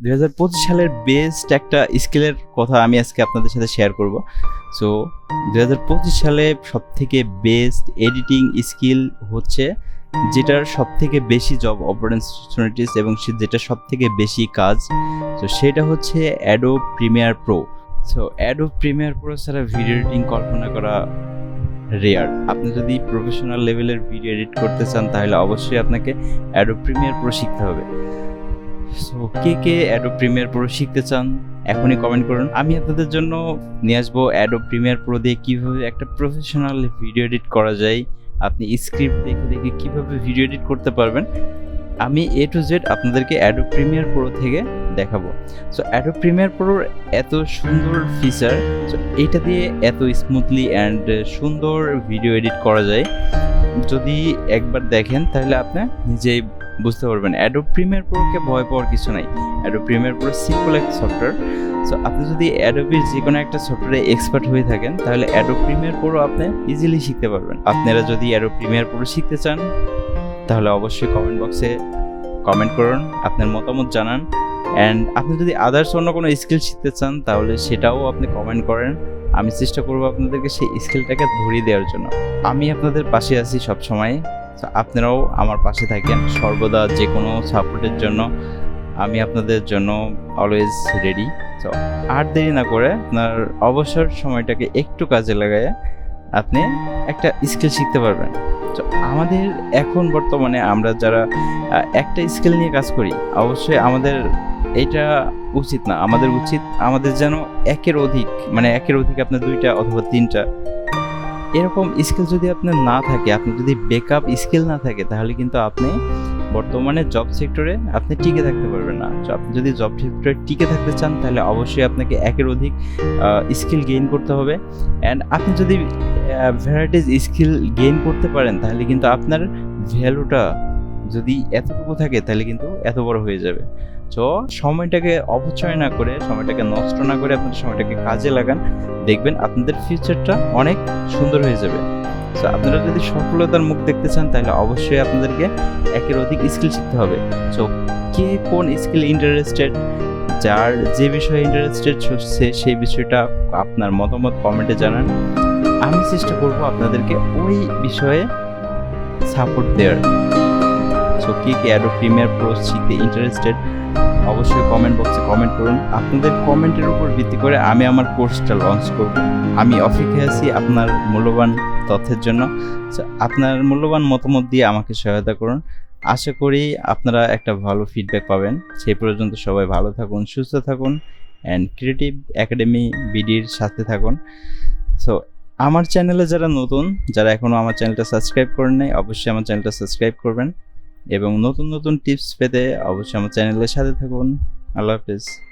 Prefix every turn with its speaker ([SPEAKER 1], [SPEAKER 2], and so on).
[SPEAKER 1] দুই হাজার পঁচিশ সালের বেস্ট একটা স্কিলের কথা আমি আজকে আপনাদের সাথে শেয়ার করব। সো দু হাজার পঁচিশ সালে সব থেকে বেস্ট এডিটিং স্কিল হচ্ছে যেটার সব থেকে বেশি জব অপরচুনিটিস এবং যেটা সব থেকে বেশি কাজ। তো সেটা হচ্ছে adobe premiere pro so adobe premiere pro ছাড়া ভিডিও এডিটিং কল্পনা করা রেয়ার আপনি যদি প্রফেশনাল লেভেলের ভিডিও এডিট করতে চান, তাহলে অবশ্যই আপনাকে অ্যাডো প্রিমিয়ার প্রো শিখতে হবে। সো কে কে অ্যাডো প্রিমিয়ার প্রো শিখতে চান, এখনই কমেন্ট করুন। আমি আপনাদের জন্য নিয়ে আসব অ্যাডো প্রিমিয়ার প্রো দিয়ে কীভাবে একটা প্রফেশনাল ভিডিও এডিট করা যায়, আপনি স্ক্রিপ্ট দেখে দেখে কীভাবে ভিডিও এডিট করতে পারবেন। আমি এ টু জেড আপনাদেরকে অ্যাডো প্রিমিয়ার প্রো থেকে দেখাবো। সো অ্যাডো প্রিমিয়ার প্রোর এত সুন্দর ফিচার সো এইটা দিয়ে এত স্মুথলি অ্যান্ড সুন্দর ভিডিও এডিট করা যায়। যদি একবার দেখেন, তাহলে আপনি নিজেই বুঝতে পারবেন। অ্যাডো প্রিমিয়ার প্রোকে ভয় পাওয়ার কিছু নাই। অ্যাডো প্রিমিয়ার প্রো সিম্পল একটা সফটওয়্যার সো আপনি যদি অ্যাডোবির যে কোনো একটা সফটওয়্যারে এক্সপার্ট হয়ে থাকেন, তাহলে অ্যাডো প্রিমিয়ার প্রো আপনি ইজিলি শিখতে পারবেন। আপনারা যদি অ্যাডো প্রিমিয়ার প্রো শিখতে চান, তাহলে অবশ্যই কমেন্ট বক্সে কমেন্ট করুন, আপনার মতামত জানান। অ্যান্ড আপনি যদি আদার্স অন্য কোনো স্কিল শিখতে চান, তাহলে সেটাও আপনি কমেন্ট করেন। আমি চেষ্টা করব আপনাদেরকে সেই স্কিলটাকে ধরিয়ে দেওয়ার জন্য। আমি আপনাদের পাশে আছি সব সময় তো আপনারাও আমার পাশে থাকেন। সর্বদা যে কোনো সাপোর্টের জন্য আমি আপনাদের জন্য অলওয়েজ রেডি তো আর দেরি না করে আপনার অবসর সময়টাকে একটু কাজে লাগায় আপনি একটা স্কিল শিখতে পারবেন। তো আমাদের এখন বর্তমানে আমরা যারা একটা স্কিল নিয়ে কাজ করি, অবশ্যই আমাদের এটা উচিত না। আমাদের উচিত আমাদের যেন একের অধিক মানে একের অধিক আপনার দুইটা অথবা তিনটা এরকম স্কিল যদি আপনার না থাকে, আপনি যদি বেকআপ স্কিল না থাকে, তাহলে কিন্তু আপনি বর্তমানে জব সেক্টরে আপনি টিকে থাকতে পারবেন না। আপনি যদি জব সেক্টরে টিকে থাকতে চান, তাহলে অবশ্যই আপনাকে একের অধিক স্কিল গেইন করতে হবে। অ্যান্ড আপনি যদি ভ্যারাইটিস স্কিল গেইন করতে পারেন, তাহলে কিন্তু আপনার ভ্যালুটা যদি এতটুকু থাকে, তাহলে কিন্তু এত বড় হয়ে যাবে। তো সময়টাকে অপচয় না করে, সময়টাকে নষ্ট না করে আপনার সময়টাকে কাজে লাগান। দেখবেন আপনাদের ফিউচারটা অনেক সুন্দর হয়ে যাবে। তো আপনারা যদি সফলতার মুখ দেখতে চান, তাহলে অবশ্যই আপনাদেরকে একের অধিক স্কিল শিখতে হবে। তো কে কোন স্কিল ইন্টারেস্টেড যার যে বিষয়ে ইন্টারেস্টেড সে, সেই বিষয়টা আপনার মতামত কমেন্টে জানান। আমি চেষ্টা করব আপনাদেরকে ওই বিষয়ে সাপোর্ট দেওয়ার। সো কে কে অ্যাডো প্রিমিয়ার প্রো শিখতে ইন্টারেস্টেড অবশ্যই কমেন্ট বক্সে কমেন্ট করুন। আপনাদের কমেন্টের উপর ভিত্তি করে আমি আমার কোর্সটা লঞ্চ করব। আমি অপেক্ষায় আছি আপনার মূল্যবান তথ্যের জন্য। আপনার মূল্যবান মতামত দিয়ে আমাকে সহায়তা করুন। আশা করি আপনারা একটা ভালো ফিডব্যাক পাবেন। সেই পর্যন্ত সবাই ভালো থাকুন, সুস্থ থাকুন অ্যান্ড ক্রিয়েটিভ একাডেমি বিডির সাথে থাকুন। সো আমার চ্যানেলে যারা নতুন, যারা এখনও আমার চ্যানেলটা সাবস্ক্রাইব করেন নাই, অবশ্যই আমার চ্যানেলটা সাবস্ক্রাইব করবেন। এবং নতুন নতুন টিপস পেতে অবশ্যই আমার চ্যানেলের সাথে থাকুন। আল্লাহ হাফিজ।